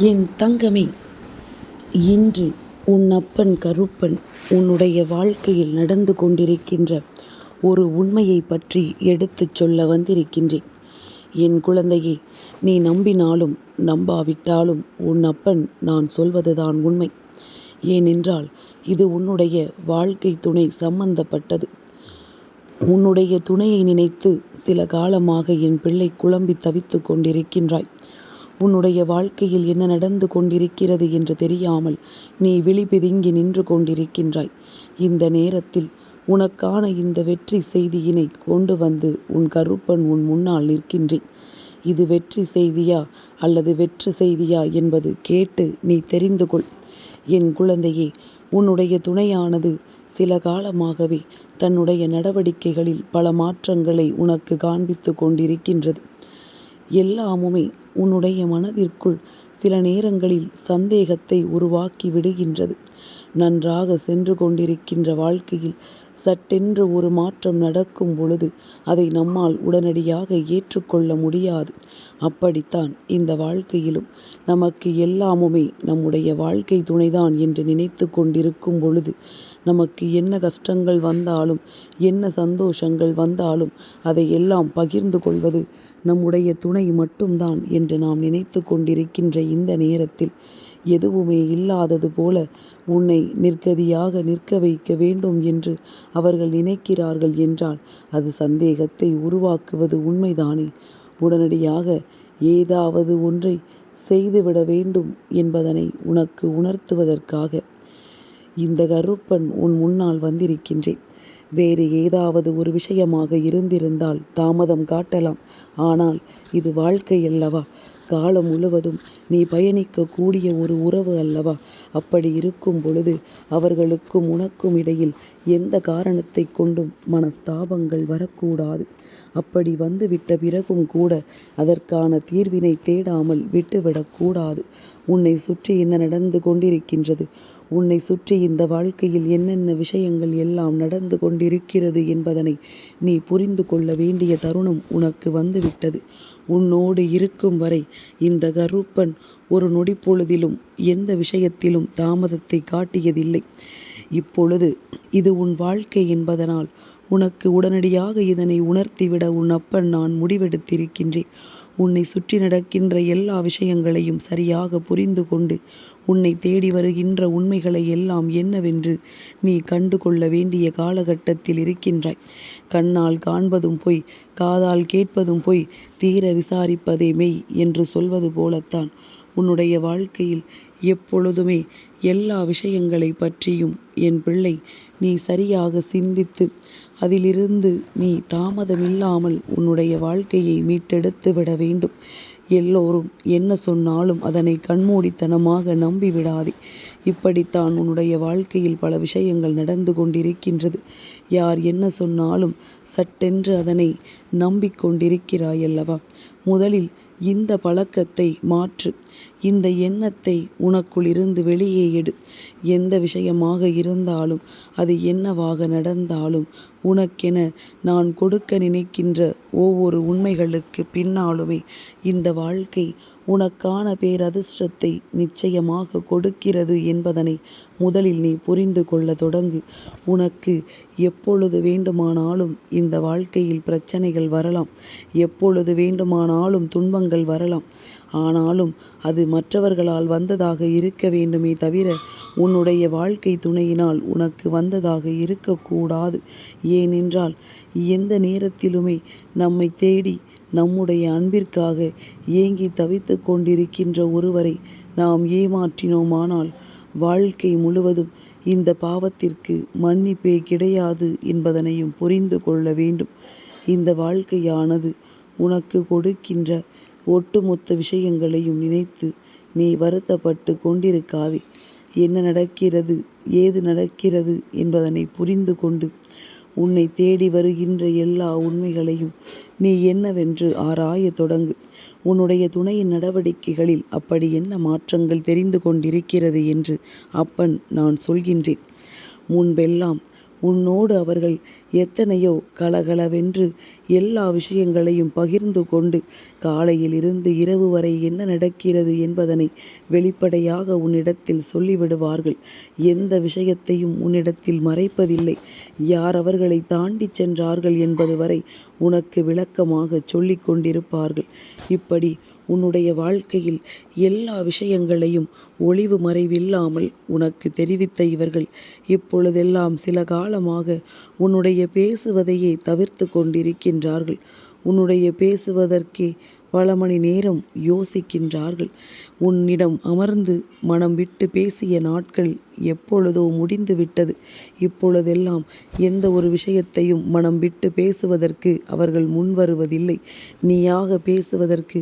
என் தங்கமே இன்று உன் அப்பன் கருப்பன் உன்னுடைய வாழ்க்கையில் நடந்து கொண்டிருக்கின்ற ஒரு உண்மையைப் பற்றி எடுத்துச் சொல்ல வந்திருக்கின்றேன். என் குழந்தையை நீ நம்பினாலும் நம்பாவிட்டாலும் உன் அப்பன் நான் சொல்வதுதான் உண்மை. ஏனென்றால் இது உன்னுடைய வாழ்க்கை துணை சம்பந்தப்பட்டது. உன்னுடைய துணையை நினைத்து சில காலமாக என் பிள்ளை குழம்பி தவித்து கொண்டிருக்கின்றாய். உன்னுடைய வாழ்க்கையில் என்ன நடந்து கொண்டிருக்கிறது என்று தெரியாமல் நீ விழி பிதுங்கி நின்று கொண்டிருக்கின்றாய். இந்த நேரத்தில் உனக்கான இந்த வெற்றி செய்தியினை கொண்டு வந்து உன் கருப்பன் உன் முன்னால் நிற்கின்றேன். இது வெற்றி செய்தியா அல்லது வெற்று செய்தியா என்பது கேட்டு நீ தெரிந்து கொள். என் குழந்தையே உன்னுடைய துணையானது சில காலமாகவே தன்னுடைய நடவடிக்கைகளில் பல மாற்றங்களை உனக்கு காண்பித்து கொண்டிருக்கின்றது. எல்லாமுமே உன்னுடைய மனதிற்குள் சில நேரங்களில் சந்தேகத்தை உருவாக்கி விடுகின்றது நன்றாக சென்று கொண்டிருக்கின்ற வாழ்க்கையில் சட்டென்று ஒரு மாற்றம் நடக்கும் பொழுது அதை நம்மால் உடனடியாக ஏற்றுக்கொள்ள முடியாது. அப்படித்தான் இந்த வாழ்க்கையிலும் நமக்கு எல்லாமுமே நம்முடைய வாழ்க்கை துணைதான் என்று நினைத்து கொண்டிருக்கும் பொழுது நமக்கு என்ன கஷ்டங்கள் வந்தாலும் என்ன சந்தோஷங்கள் வந்தாலும் அதை எல்லாம் பகிர்ந்து கொள்வது நம்முடைய துணை மட்டும்தான் என்று நாம் நினைத்து கொண்டிருக்கின்ற இந்த நேரத்தில். எதுவுமே இல்லாதது போல உன்னை நிர்கதியாக நிற்க வைக்க வேண்டும் என்று அவர்கள் நினைக்கிறார்கள் என்றால் அது சந்தேகத்தை உருவாக்குவது உண்மைதானே? உடனடியாக ஏதாவது ஒன்றை செய்துவிட வேண்டும் என்பதனை உனக்கு உணர்த்துவதற்காக இந்த கருப்பன் உன் முன்னால் வந்திருக்கின்றேன். வேறு ஏதாவது ஒரு விஷயமாக இருந்திருந்தால் தாமதம் காட்டலாம். ஆனால் இது வாழ்க்கை அல்லவா? காலம் முழுவதும் நீ பயணிக்கக்கூடிய ஒரு உறவு அல்லவா? அப்படி இருக்கும் பொழுது அவர்களுக்கும் உனக்கும் இடையில் எந்த காரணத்தை கொண்டும் மனஸ்தாபங்கள் வரக்கூடாது. அப்படி வந்துவிட்ட பிறகும் கூட அதற்கான தீர்வினை தேடாமல் விட்டுவிடக்கூடாது. உன்னை சுற்றி என்ன நடந்து கொண்டிருக்கின்றது? உன்னை சுற்றி இந்த வாழ்க்கையில் என்னென்ன விஷயங்கள் எல்லாம் நடந்து கொண்டிருக்கிறது என்பதனை நீ புரிந்து கொள்ள வேண்டிய தருணம் உனக்கு வந்துவிட்டது. உன்னோடு இருக்கும் வரை இந்த கருப்பன் ஒரு நொடி பொழுதிலும் எந்த விஷயத்திலும் தாமதத்தை காட்டியதில்லை. இப்பொழுது இது உன் வாழ்க்கை என்பதனால் உனக்கு உடனடியாக இதனை உணர்த்திவிட உன் அப்பன் நான் முடிவெடுத்திருக்கின்றேன். உன்னை சுற்றி நடக்கின்ற எல்லா விஷயங்களையும் சரியாக புரிந்து கொண்டு உன்னை தேடி வருகின்ற உண்மைகளை எல்லாம் என்னவென்று நீ கண்டு கொள்ள வேண்டிய காலகட்டத்தில் இருக்கின்றாய். கண்ணால் காண்பதும் பொய் காதால் கேட்பதும் பொய் தீர விசாரிப்பதே மெய் என்று சொல்வது போலத்தான் உன்னுடைய வாழ்க்கையில் எப்பொழுதுமே எல்லா விஷயங்களை பற்றியும் என் பிள்ளை நீ சரியாக சிந்தித்து அதிலிருந்து நீ தாமதமில்லாமல் உன்னுடைய வாழ்க்கையை மீட்டெடுத்து விட வேண்டும். எல்லோரும் என்ன சொன்னாலும் அதனை கண்மூடித்தனமாக நம்பிவிடாதே. இப்படித்தான் உன்னுடைய வாழ்க்கையில் பல விஷயங்கள் நடந்து கொண்டிருக்கின்றது. யார் என்ன சொன்னாலும் சட்டென்று அதனை நம்பிக்கொண்டிருக்கிறாயல்லவா? முதலில் இந்த பழக்கத்தை மாற்று. இந்த எண்ணத்தை உனக்குள் இருந்து வெளியே எடு. எந்த விஷயமாக இருந்தாலும் அது என்னவாக நடந்தாலும் உனக்கென நான் கொடுக்க நினைக்கின்ற ஒவ்வொரு உண்மைகளுக்கு பின்னாலுமே இந்த வாழ்க்கை உனக்கான பேரதிர்ஷ்டத்தை நிச்சயமாக கொடுக்கிறது என்பதனை முதலில் நீ புரிந்து கொள்ள தொடங்கு. உனக்கு எப்பொழுது வேண்டுமானாலும் இந்த வாழ்க்கையில் பிரச்சனைகள் வரலாம். எப்பொழுது வேண்டுமானாலும் துன்பங்கள் வரலாம். ஆனாலும் அது மற்றவர்களால் வந்ததாக இருக்க வேண்டுமே தவிர உன்னுடைய வாழ்க்கை துணையினால் உனக்கு வந்ததாக இருக்கக்கூடாது. ஏனென்றால் எந்த நேரத்திலுமே நம்மை தேடி நம்முடைய அன்பிற்காக ஏங்கி தவித்து கொண்டிருக்கின்ற ஒருவரை நாம் ஏமாற்றினோமானால் வாழ்க்கை முழுவதும் இந்த பாவத்திற்கு மன்னிப்பே கிடையாது என்பதனையும் புரிந்து கொள்ள வேண்டும். இந்த வாழ்க்கையானது உனக்கு கொடுக்கின்ற ஒட்டுமொத்த விஷயங்களையும் நினைத்து நீ வருத்தப்பட்டு கொண்டிருக்காதே. என்ன நடக்கிறது ஏது நடக்கிறது என்பதனை புரிந்து கொண்டு உன்னை தேடி வருகின்ற எல்லா உண்மைகளையும் நீ என்னவென்று ஆராய தொடங்கு. உன்னுடைய துணையின் நடவடிக்கைகளில் அப்படி என்ன மாற்றங்கள் தெரிந்து கொண்டிருக்கிறது என்று அப்பன் நான் சொல்கின்றேன். முன்பெல்லாம் உன்னோடு அவர்கள் எத்தனையோ கலகலவென்று எல்லா விஷயங்களையும் பகிர்ந்து கொண்டு காலையில் இருந்து இரவு வரை என்ன நடக்கிறது என்பதனை வெளிப்படையாக உன்னிடத்தில் சொல்லிவிடுவார்கள். எந்த விஷயத்தையும் உன்னிடத்தில் மறைப்பதில்லை. யார் அவர்களை தாண்டிச் சென்றார்கள் என்பது வரை உனக்கு விளக்கமாக சொல்லிக் கொண்டிருப்பார்கள். இப்படி உன்னுடைய வாழ்க்கையில் எல்லா விஷயங்களையும் ஒளிவு மறைவில்லாமல் உனக்கு தெரிவித்த இவர்கள் இப்பொழுதெல்லாம் சில காலமாக உன்னுடைய பேசுவதையே தவிர்த்து கொண்டிருக்கின்றார்கள். உன்னுடைய பேசுவதற்கே பல மணி நேரம் யோசிக்கின்றார்கள். உன்னிடம் அமர்ந்து மனம் விட்டு பேசிய நாட்கள் எப்பொழுதோ முடிந்து விட்டது இப்பொழுதெல்லாம் எந்த ஒரு விஷயத்தையும் மனம் விட்டு பேசுவதற்கு அவர்கள் முன்வருவதில்லை. நீயாக பேசுவதற்கு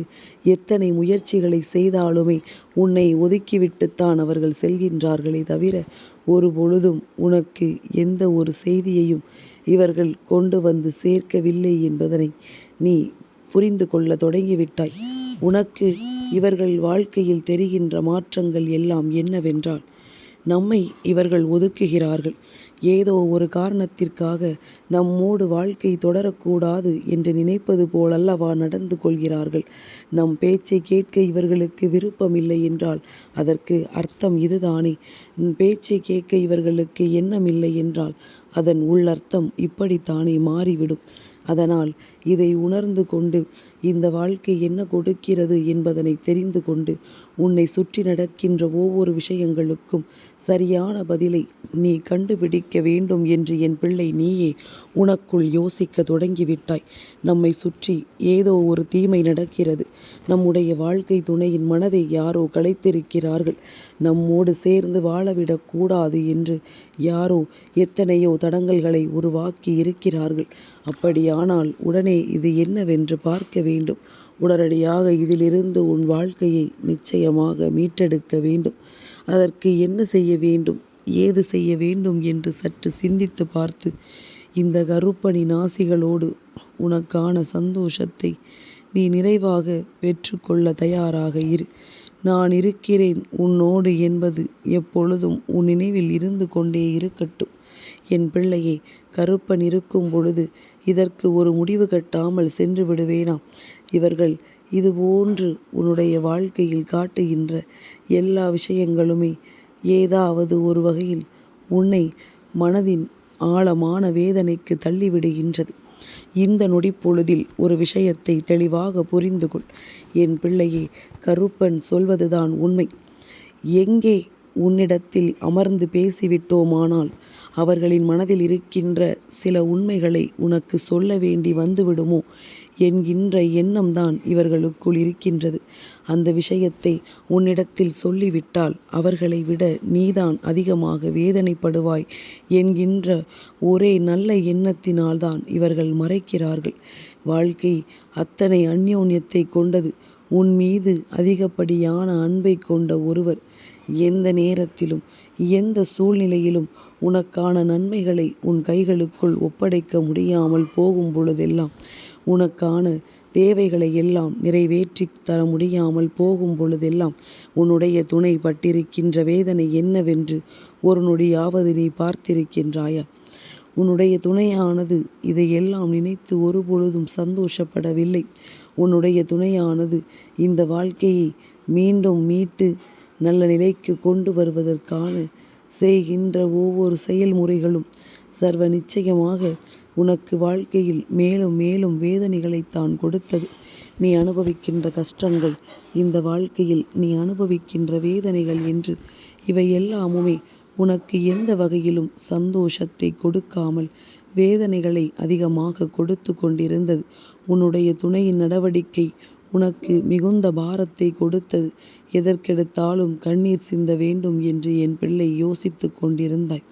எத்தனை முயற்சிகளை செய்தாலுமே உன்னை ஒதுக்கிவிட்டுத்தான் அவர்கள் செல்கின்றார்களே தவிர ஒரு பொழுதும் உனக்கு எந்த ஒரு செய்தியையும் இவர்கள் கொண்டு வந்து சேர்க்கவில்லை என்பதனை நீ புரிந்து கொள்ள தொடங்கிவிட்டாய். உனக்கு இவர்கள் வாழ்க்கையில் தெரிகின்ற மாற்றங்கள் எல்லாம் என்னவென்றால் நம்மை இவர்கள் ஒதுக்குகிறார்கள். ஏதோ ஒரு காரணத்திற்காக நம்மோடு வாழ்க்கை தொடரக்கூடாது என்று நினைப்பது போலல்லவா நடந்து கொள்கிறார்கள். நம் பேச்சை கேட்க இவர்களுக்கு விருப்பமில்லை என்றால் அதற்கு அர்த்தம் இதுதானே. பேச்சை கேட்க இவர்களுக்கு எண்ணமில்லை என்றால் அதன் உள்ளர்த்தம் இப்படித்தானே மாறிவிடும். அதனால் இதை உணர்ந்து கொண்டு இந்த வாழ்க்கை என்ன கொடுக்கிறது என்பதனை தெரிந்து கொண்டு உன்னை சுற்றி நடக்கின்ற ஒவ்வொரு விஷயங்களுக்கும் சரியான பதிலை நீ கண்டுபிடிக்க வேண்டும் என்று என் பிள்ளை நீயே உனக்குள் யோசிக்க தொடங்கிவிட்டாய். நம்மை சுற்றி ஏதோ ஒரு தீமை நடக்கிறது. நம்முடைய வாழ்க்கை துணையின் மனதை யாரோ கலைத்திருக்கிறார்கள் நம்மோடு சேர்ந்து வாழவிடக்கூடாது என்று யாரோ எத்தனையோ தடங்கல்களை உருவாக்கி இருக்கிறார்கள். அப்படியானால் உடனே இது என்னவென்று பார்க்க வேண்டும். உடனடியாக இதிலிருந்து உன் வாழ்க்கையை நிச்சயமாக மீட்டெடுக்க வேண்டும். அதற்கு என்ன செய்ய வேண்டும்? ஏது செய்ய வேண்டும் என்று சற்று சிந்தித்து பார்த்து இந்த கருப்பணி நாசிகளோடு உனக்கான சந்தோஷத்தை நீ நிறைவாக பெற்றுக்கொள்ள தயாராக இரு. நான் இருக்கிறேன் உன்னோடு என்பது எப்பொழுதும் உன் நினைவில் இருந்து கொண்டே இருக்கட்டும். என் பிள்ளையை கருப்பன் இருக்கும் பொழுது இதற்கு ஒரு முடிவு கட்டாமல் சென்று விடுவேனா? இவர்கள் இதுபோன்று உன்னுடைய வாழ்க்கையில் காட்டுகின்ற எல்லா விஷயங்களுமே ஏதாவது ஒரு வகையில் உன்னை மனதின் ஆழமான வேதனைக்கு தள்ளிவிடுகின்றது. இந்த நொடிப்பொழுதில் ஒரு விஷயத்தை தெளிவாக புரிந்து கொள் என் பிள்ளையே கருப்பன் சொல்வதுதான் உண்மை. எங்கே உன்னிடத்தில் அமர்ந்து பேசிவிட்டோமானால் அவர்களின் மனதில் இருக்கின்ற சில உண்மைகளை உனக்கு சொல்ல வேண்டி வந்துவிடுமோ? என்கின்ற எண்ணம்தான் இவர்களுக்குள் இருக்கின்றது. அந்த விஷயத்தை உன்னிடத்தில் சொல்லிவிட்டால் அவர்களை விட நீதான் அதிகமாக வேதனைப்படுவாய் என்கின்ற ஒரே நல்ல எண்ணத்தினால்தான் இவர்கள் மறைக்கிறார்கள். வாழ்க்கை அத்தனை அந்யோன்யத்தை கொண்டது. உன் மீது அதிகப்படியான அன்பை கொண்ட ஒருவர் எந்த நேரத்திலும் எந்த சூழ்நிலையிலும் உனக்கான நன்மைகளை உன் கைகளுக்குள் ஒப்படைக்க முடியாமல் போகும் பொழுதெல்லாம் உனக்கான தேவைகளை எல்லாம் நிறைவேற்றி தர முடியாமல் போகும் பொழுதெல்லாம் உன்னுடைய துணை பட்டிருக்கின்ற வேதனை என்னவென்று ஒரு நொடியாவது நீ பார்த்திருக்கின்றாயா? உன்னுடைய துணையானது இதையெல்லாம் நினைத்து ஒரு பொழுதும் சந்தோஷப்படவில்லை. உன்னுடைய துணையானது இந்த வாழ்க்கையை மீண்டும் மீட்டு நல்ல நிலைக்கு கொண்டு வருவதற்கான செய்கின்ற ஒவ்வொரு செயல்முறைகளும் சர்வ நிச்சயமாக உனக்கு வாழ்க்கையில் மேலும் மேலும் வேதனைகளைத்தான் கொடுத்தது. நீ அனுபவிக்கின்ற கஷ்டங்கள் இந்த வாழ்க்கையில் நீ அனுபவிக்கின்ற வேதனைகள் என்று இவை எல்லாமுமே உனக்கு எந்த வகையிலும் சந்தோஷத்தை கொடுக்காமல் வேதனைகளை அதிகமாக கொடுத்து கொண்டிருந்தது. உன்னுடைய துணையின் நடவடிக்கை உனக்கு மிகுந்த பாரத்தை கொடுத்தது. எதற்கெடுத்தாலும் கண்ணீர் சிந்த வேண்டும் என்று என் பிள்ளை யோசித்து கொண்டிருந்தாய்.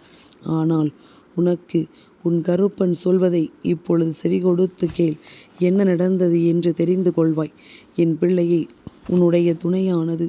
ஆனால் உனக்கு உன் கருப்பன் சொல்வதை இப்பொழுது செவிகொடுத்து கேள். என்ன நடந்தது என்று தெரிந்து கொள்வாய். என் பிள்ளையை உன்னுடைய துணையானது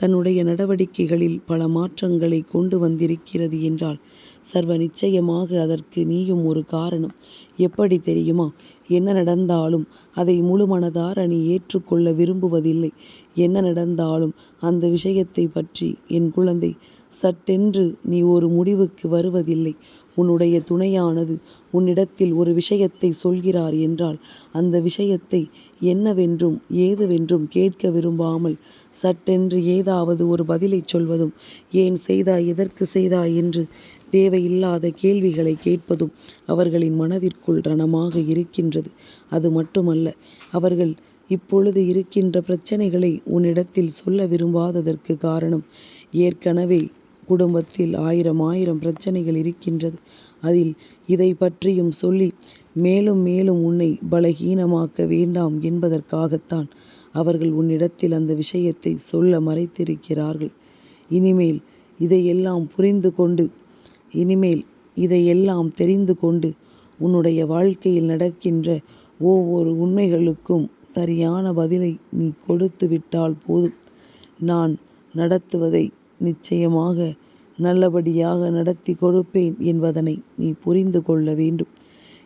தன்னுடைய நடவடிக்கைகளில் பல மாற்றங்களை கொண்டு வந்திருக்கிறது என்றால் சர்வ நிச்சயமாக அதற்கு நீயும் ஒரு காரணம். எப்படி தெரியுமா? என்ன நடந்தாலும் அதை முழு மனதார நீ ஏற்றுக்கொள்ள விரும்புவதில்லை. என்ன நடந்தாலும் அந்த விஷயத்தை பற்றி என் குழந்தை சட்டென்று நீ ஒரு முடிவுக்கு வருவதில்லை. உன்னுடைய துணையானது உன்னிடத்தில் ஒரு விஷயத்தை சொல்கிறார் என்றால் அந்த விஷயத்தை என்னவென்றும் ஏதுவென்றும் கேட்க விரும்பாமல் சட்டென்று ஏதாவது ஒரு பதிலைச் சொல்வதும் ஏன் செய்தாய் எதற்கு செய்தாய் என்று தேவையில்லாத கேள்விகளை கேட்பதும் அவர்களின் மனதிற்குள் ரணமாக இருக்கின்றது. அது மட்டுமல்ல அவர்கள் இப்பொழுது இருக்கின்ற பிரச்சனைகளை உன்னிடத்தில் சொல்ல விரும்பாததற்கு காரணம் ஏற்கனவே குடும்பத்தில் ஆயிரம் ஆயிரம் பிரச்சனைகள் இருக்கின்றது. அதில் இதை பற்றியும் சொல்லி மேலும் மேலும் உன்னை பலகீனமாக்க வேண்டாம் என்பதற்காகத்தான் அவர்கள் உன்னிடத்தில் அந்த விஷயத்தை சொல்ல மறைத்திருக்கிறார்கள். இனிமேல் இதையெல்லாம் புரிந்து கொண்டு இனிமேல் இதையெல்லாம் தெரிந்து கொண்டு உன்னுடைய வாழ்க்கையில் நடக்கின்ற ஒவ்வொரு உண்மைகளுக்கும் சரியான பதிலை நீ கொடுத்து விட்டால் போதும். நான் நடத்துவதை நிச்சயமாக நல்லபடியாக நடத்தி கொடுப்பேன் என்பதனை நீ புரிந்து கொள்ள வேண்டும்.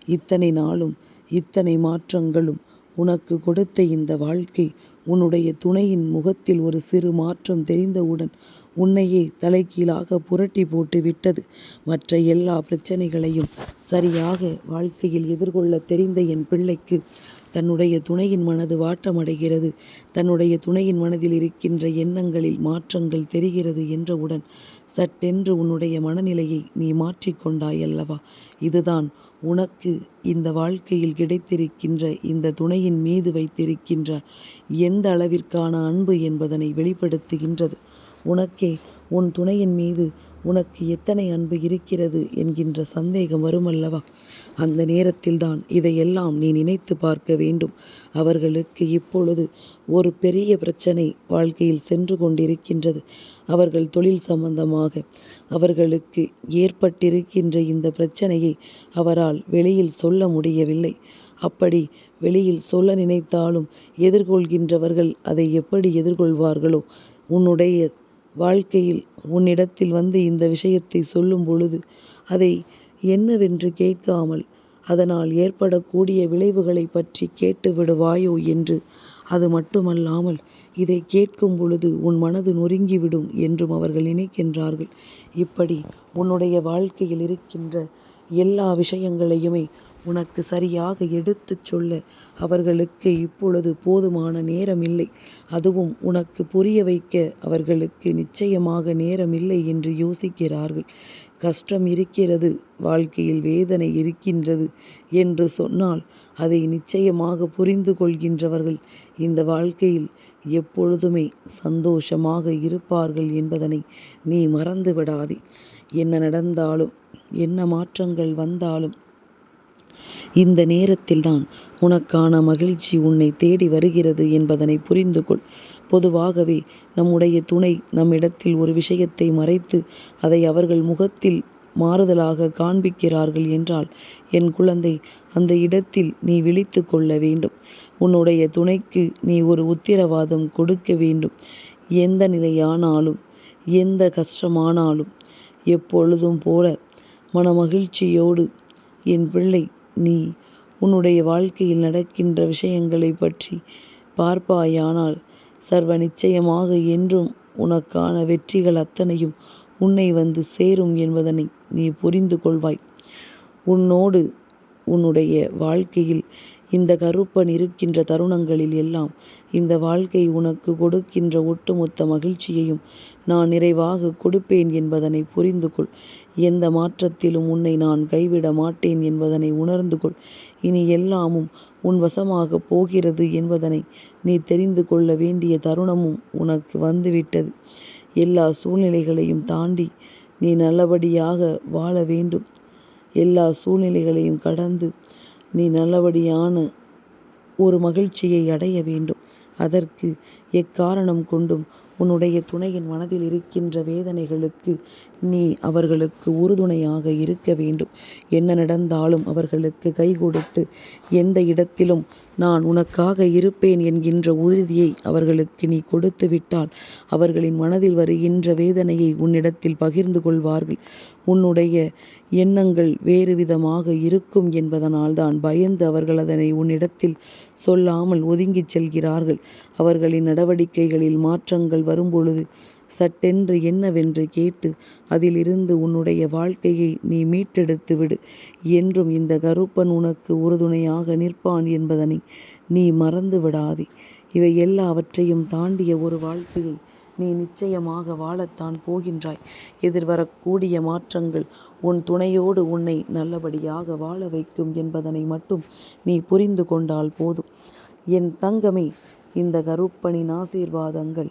இத்தனை நாளும் இத்தனை மாற்றங்களும் உனக்கு கொடுத்த இந்த வாழ்க்கை உன்னுடைய துணையின் முகத்தில் ஒரு சிறு மாற்றம் தெரிந்தவுடன் உன்னையே தலைகீழாக புரட்டி போட்டு விட்டது. மற்ற எல்லா பிரச்சனைகளையும் சரியாக வாழ்க்கையில் எதிர்கொள்ள தெரிந்த என் பிள்ளைக்கு தன்னுடைய துணையின் மனது வாட்டமடைகிறது. தன்னுடைய துணையின் மனதில் இருக்கின்ற எண்ணங்களில் மாற்றங்கள் தெரிகிறது என்றவுடன் சட்டென்று உன்னுடைய மனநிலையை நீ மாற்றிக்கொண்டாய் அல்லவா இதுதான் உனக்கு இந்த வாழ்க்கையில் கிடைத்திருக்கின்ற இந்த துணையின் மீது வைத்திருக்கின்ற எந்த அளவிற்கான அன்பு என்பதனை வெளிப்படுத்துகின்றது. உனக்கே உன் துணையின் மீது உனக்கு எத்தனை அன்பு இருக்கிறது என்கின்ற சந்தேகம் வருமல்லவா? அந்த நேரத்தில்தான் இதையெல்லாம் நீ நினைத்து பார்க்க வேண்டும். அவர்களுக்கு இப்பொழுது ஒரு பெரிய பிரச்சனை வாழ்க்கையில் சென்று கொண்டிருக்கின்றது. அவர்கள் தொழில் சம்பந்தமாக அவர்களுக்கு ஏற்பட்டிருக்கின்ற இந்த பிரச்சனையை அவரால் வெளியில் சொல்ல முடியவில்லை. அப்படி வெளியில் சொல்ல நினைத்தாலும் எதிர்கொள்கின்றவர்கள் அதை எப்படி எதிர்கொள்வார்களோ? உன்னுடைய வாழ்க்கையில் உன்னிடத்தில் வந்து இந்த விஷயத்தை சொல்லும் பொழுது அதை என்னவென்று கேட்காமல் அதனால் ஏற்படக்கூடிய விளைவுகளை பற்றி கேட்டு விடுவாயோ என்று. அது மட்டுமல்லாமல் இதை கேட்கும் பொழுது உன் மனது நொறுங்கிவிடும் என்றும் அவர்கள் நினைக்கின்றார்கள். இப்படி உன்னுடைய வாழ்க்கையில் இருக்கின்ற எல்லா விஷயங்களையுமே உனக்கு சரியாக எடுத்துச் சொல்ல அவர்களுக்கு இப்பொழுது போதுமான நேரமில்லை. அதுவும் உனக்கு புரிய வைக்க அவர்களுக்கு நிச்சயமாக நேரமில்லை என்று யோசிக்கிறார்கள். கஷ்டம் இருக்கிறது வாழ்க்கையில் வேதனை இருக்கின்றது என்று சொன்னால் அதை நிச்சயமாக புரிந்து கொள்கின்றவர்கள். இந்த வாழ்க்கையில் எப்பொழுதுமே சந்தோஷமாக இருப்பார்கள் என்பதனை நீ மறந்து விடாதே என்ன நடந்தாலும் என்ன மாற்றங்கள் வந்தாலும் இந்த நேரத்தில்தான் உனக்கான மகிழ்ச்சி உன்னை தேடி வருகிறது என்பதனை புரிந்து கொள் பொதுவாகவே நம்முடைய துணை நம்மிடத்தில் ஒரு விஷயத்தை மறைத்து அதை அவர்கள் முகத்தில் மாறுதலாக காண்பிக்கிறார்கள் என்றால் என் குழந்தை அந்த இடத்தில் நீ விழித்து கொள்ள வேண்டும். உன்னுடைய துணைக்கு நீ ஒரு உத்திரவாதம் கொடுக்க வேண்டும். எந்த நிலையானாலும் எந்த கஷ்டமானாலும் எப்பொழுதும் போல மனமகிழ்ச்சியோடு என் பிள்ளை நீ உன்னுடைய வாழ்க்கையில் நடக்கின்ற விஷயங்களை பற்றி பார்ப்பாயானால் சர்வ நிச்சயமாக என்றும் உனக்கான வெற்றிகள் அத்தனையும் உன்னை வந்து சேரும் என்பதனை நீ புரிந்து கொள்வாய். உன்னோடு உன்னுடைய வாழ்க்கையில் இந்த கருப்பன் இருக்கின்ற தருணங்களில் எல்லாம் இந்த வாழ்க்கை உனக்கு கொடுக்கின்ற ஒட்டுமொத்த மகிழ்ச்சியையும் நான் நிறைவாக கொடுப்பேன் என்பதனை புரிந்து கொள். எந்த மாற்றத்திலும் உன்னை நான் கைவிட மாட்டேன் என்பதனை உணர்ந்து கொள். இனி எல்லாமும் உன் வசமாக போகிறது என்பதனை நீ தெரிந்து கொள்ள வேண்டிய தருணமும் உனக்கு வந்துவிட்டது. எல்லா சூழ்நிலைகளையும் தாண்டி நீ நல்லபடியாக வாழ வேண்டும். எல்லா சூழ்நிலைகளையும் கடந்து நீ நல்லபடியான ஒரு மகிழ்ச்சியை அடைய வேண்டும். அதற்கு எக்காரணம் கொண்டும் உன்னுடைய துணையின் மனதில் இருக்கின்ற வேதனைகளுக்கு நீ அவர்களுக்கு உறுதுணையாக இருக்க வேண்டும் என்ன நடந்தாலும் அவர்களுக்கு கை கொடுத்து எந்த இடத்திலும் நான் உனக்காக இருப்பேன் என்கின்ற உறுதியை அவர்களுக்கு நீ கொடுத்து விட்டால் அவர்களின் மனதில் வருகின்ற வேதனையை உன்னிடத்தில் பகிர்ந்து கொள்வார்கள் உன்னுடைய எண்ணங்கள் வேறு விதமாக இருக்கும் என்பதனால்தான் பயந்து அவர்கள் அதனை உன்னிடத்தில் சொல்லாமல் ஒதுங்கிச் செல்கிறார்கள். அவர்களின் நடவடிக்கைகளில் மாற்றங்கள் வரும்பொழுது சட்டென்று என்னவென்று கேட்டு அதிலிருந்து உன்னுடைய வாழ்க்கையை நீ மீட்டெடுத்து விடு. என்றும் இந்த கருப்பன் உனக்கு உறுதுணையாக நிற்பான் என்பதனை நீ மறந்து விடாதே. இவை எல்லாவற்றையும் தாண்டிய ஒரு வாழ்க்கையை நீ நிச்சயமாக வாழத்தான் போகின்றாய். எதிர்வரக்கூடிய மாற்றங்கள் உன் துணையோடு உன்னை நல்லபடியாக வாழ வைக்கும் என்பதனை மட்டும் நீ புரிந்து கொண்டால் போதும். என் தங்கமே இந்த கருப்பனின் ஆசீர்வாதங்கள்